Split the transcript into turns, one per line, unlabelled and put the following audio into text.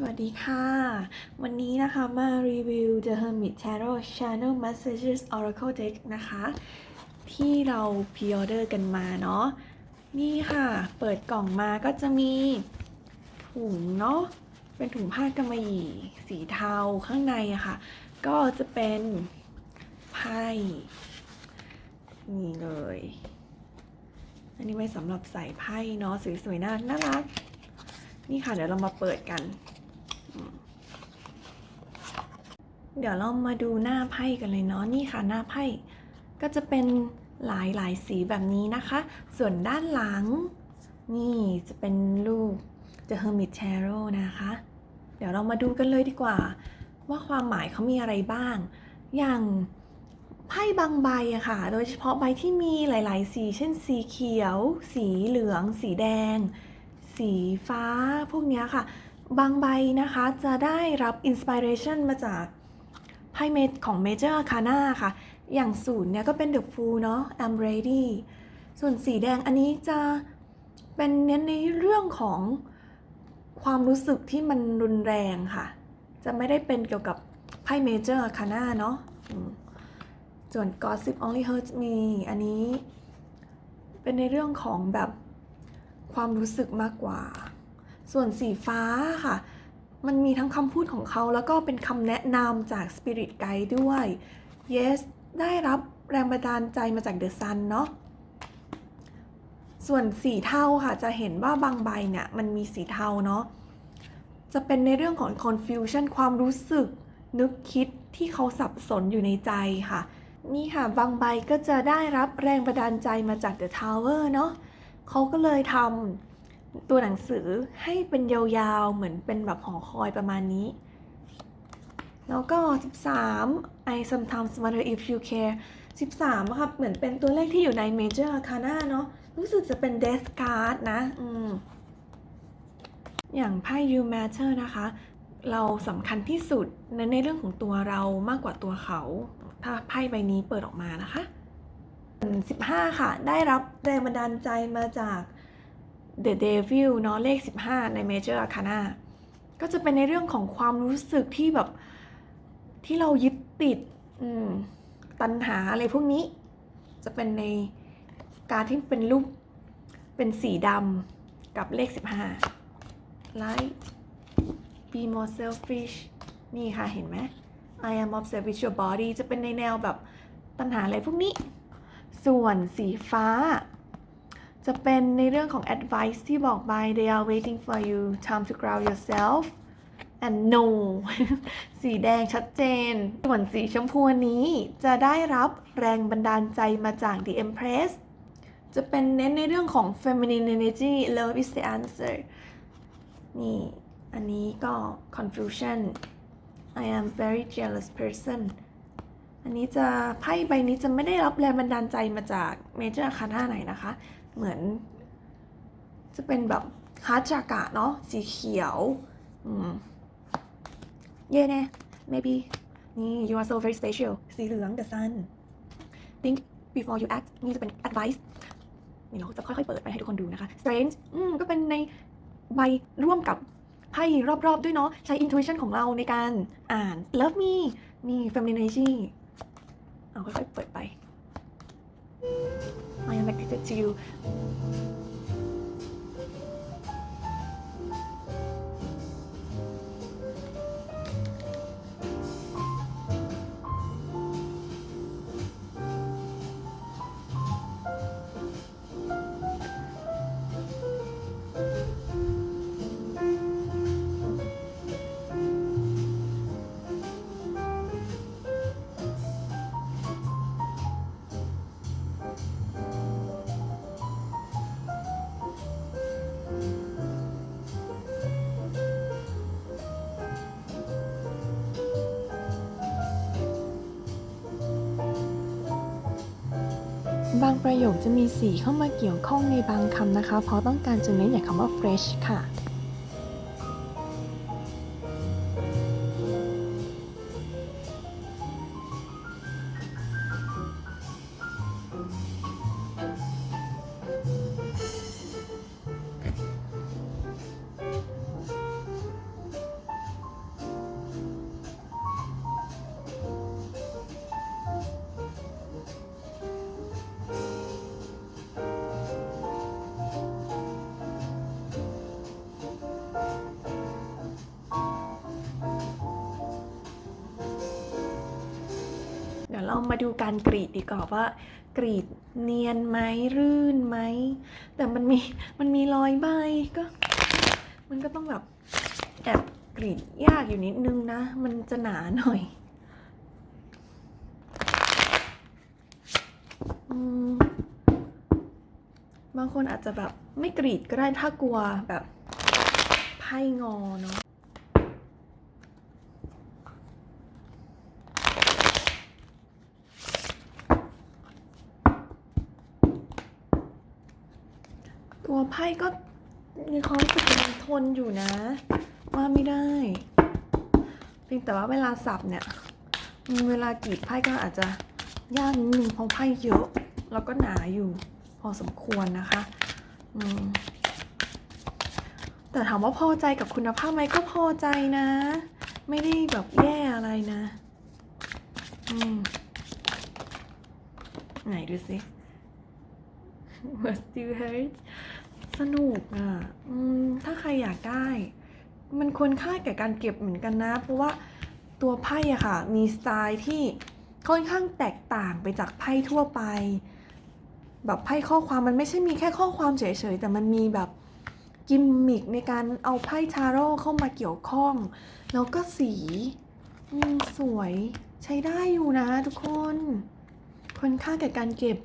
สวัสดีค่ะ วันนี้นะคะมารีวิว The Hermit Tarot Channel Messages Oracle Deck นะคะ ที่เราพ r ออเดอร์กันมาเนาะนี่ค่ะ เปิดกล่องมาก็จะมีถุงเนาะเป็นถุงผ้ากำมะหยี่สีเทาข้างในอะค่ะ ก็จะเป็นไพ่นี่เลย อันนี้ไว้สำหรับใส่ไพ่เนาะสวยๆน่ารักนี่ค่ะ เดี๋ยวเรามาเปิดกัน เดี๋ยวเรามาดูหน้าไพ่กันเลยเนาะนี่ค่ะหน้าไพ่ก็จะเป็นหลายหลายสีแบบนี้นะคะ ส่วนด้านหลัง นี่จะเป็นรูป The Hermit Tarot นะคะ เดี๋ยวเรามาดูกันเลยดีกว่า ว่าความหมายเขามีอะไรบ้าง อย่างไพ่บางใบอะค่ะ โดยเฉพาะใบที่มีหลายๆ สี เช่น สีเขียว สีเหลือง สีแดง สีฟ้า พวกนี้ค่ะ บางใบนะคะจะได้รับอินสปิเรชันมาจาก ไพ่เมของ Major Arcana ค่ะ อย่างศูนย์เนี่ยก็เป็น The Fool เนาะ I'm ready ส่วนสีแดงอันนี้จะเป็นเน้นในเรื่องของความรู้สึกที่มันรุนแรงค่ะ จะไม่ได้เป็นเกี่ยวกับไพ่ Major Arcana เนาะส่วน Gossip Only Hurts Me อันนี้ เป็นในเรื่องของแบบความรู้สึกมากกว่า ส่วนสีฟ้าค่ะ มันมีทั้งคำพูดของเขาแล้วก็เป็นคำแนะนำจาก Spirit Guide ด้วย Yes ได้รับแรงบันดาลใจมาจาก The Sun เนาะส่วนสีเทาค่ะจะเห็นว่าบางใบเนี่ยมันมีสีเทาเนาะจะเป็นในเรื่องของ confusion ความรู้สึกนึกคิดที่เขาสับสนอยู่ในใจค่ะ นี่ค่ะบางใบก็จะได้รับแรงบันดาลใจมาจาก The Tower เนาะเขาก็เลยทำ ตัวหนังสือให้เป็นยาวๆ เหมือนเป็นแบบหอคอยประมาณนี้ แล้วก็ 13 I sometimes wonder if you care 13อะค่ะเหมือนเป็นตัวเลขที่อยู่ใน Major Arcana เนาะรู้สึกจะเป็น Death Card นะอืมอย่างไพ่ You Matter นะคะ เราสำคัญที่สุดในในเรื่องของตัวเรามากกว่าตัวเขา ถ้าไพ่ใบนี้เปิดออกมานะคะ 15 ค่ะ ได้รับแรงบันดาลใจมาจาก The Devil เนาะเลข 15 ใน Major Arcana ก็จะเป็นในเรื่องของความรู้สึกที่แบบที่เรายึดติดตัณหาอะไรพวกนี้ จะเป็นในการที่เป็นรูปเป็นสีดำกับเลข 15 Light be more selfish นี่ค่ะเห็นไหม I am obsessed with your body จะเป็นในแนวแบบตัณหาอะไรพวกนี้ ส่วนสีฟ้า จะเป็นในเรื่องของ advice ที่บอกไป they are waiting for you time to ground yourself and no สีแดงชัดเจน ส่วนสีชมพูนนี้จะได้รับแรงบันดาลใจมาจาก the empress จะเป็นเน้นในเรื่องของ feminine energy love is the answer นี่ อันนี้ก็ confusion I am very jealous person อันนี้จะไพ่ใบนี้จะไม่ได้รับแรงบันดาลใจมาจากเมเจอร์คาน่าไหนนะคะ เหมือน จะเป็นแบบฮาร์ดจากะเนาะสีเขียวอืมเย่แน่ maybe นี่ you are so very special สีเหลือง the sun think before you act นี่จะเป็น advice นี่เราจะค่อยๆ เปิดไปให้ทุกคนดูนะคะ strange อืมก็เป็นในใบร่วมกับไพ่รอบๆ ด้วยเนาะใช้ intuition ของเราในการอ่าน love me นี่ feminine energy เอาค่อยๆ เปิดไป I am addicted to you บางประโยคจะมีสีเข้ามาเกี่ยวข้องในบางคำนะคะ เพราะต้องการจะเน้นอย่างคำว่า fresh ค่ะ เรามาดูการกรีดดีกว่าว่ากรีดเนียนไหมรื่นไหม แต่มันมีมันมีรอยใบก็ มันก็ต้องแบบแอบกรีดยากอยู่นิดนึงนะ มันจะหนาหน่อยบางคนอาจจะแบบไม่กรีดก็ได้ถ้ากลัวแบบไพ่งอเนาะ ตัวไพ่ก็มีความรู้สึกมันทนอยู่นะ ว่าไม่ได้เพียงแต่ว่าเวลาสับเนี่ย เวลากรีดไพ่ก็อาจจะยากนิดนึงเพราะไพ่เยอะ แล้วก็หนาอยู่พอสมควรนะคะอืมแต่ถามว่าพอใจกับคุณภาพไหมก็พอใจนะ ไม่ได้แบบแย่อะไรนะอืมไหนดูสิ What still hurt สนุกอะอถ้าใครอยากได้ มันควรค่าแก่การเก็บเหมือนกันนะ เพราะว่าตัวไพ่อะค่ะ มีสไตล์ที่ค่อนข้างแตกต่างไปจากไพ่ทั่วไป แบบไพ่ข้อความมันไม่ใช่มีแค่ข้อความเฉยๆ แต่มันมีแบบกิมมิกในการเอาไพ่ทาโร่เข้ามาเกี่ยวข้อง แล้วก็สีสวยใช้ได้อยู่นะทุกคนควรค่าแก่การเก็บ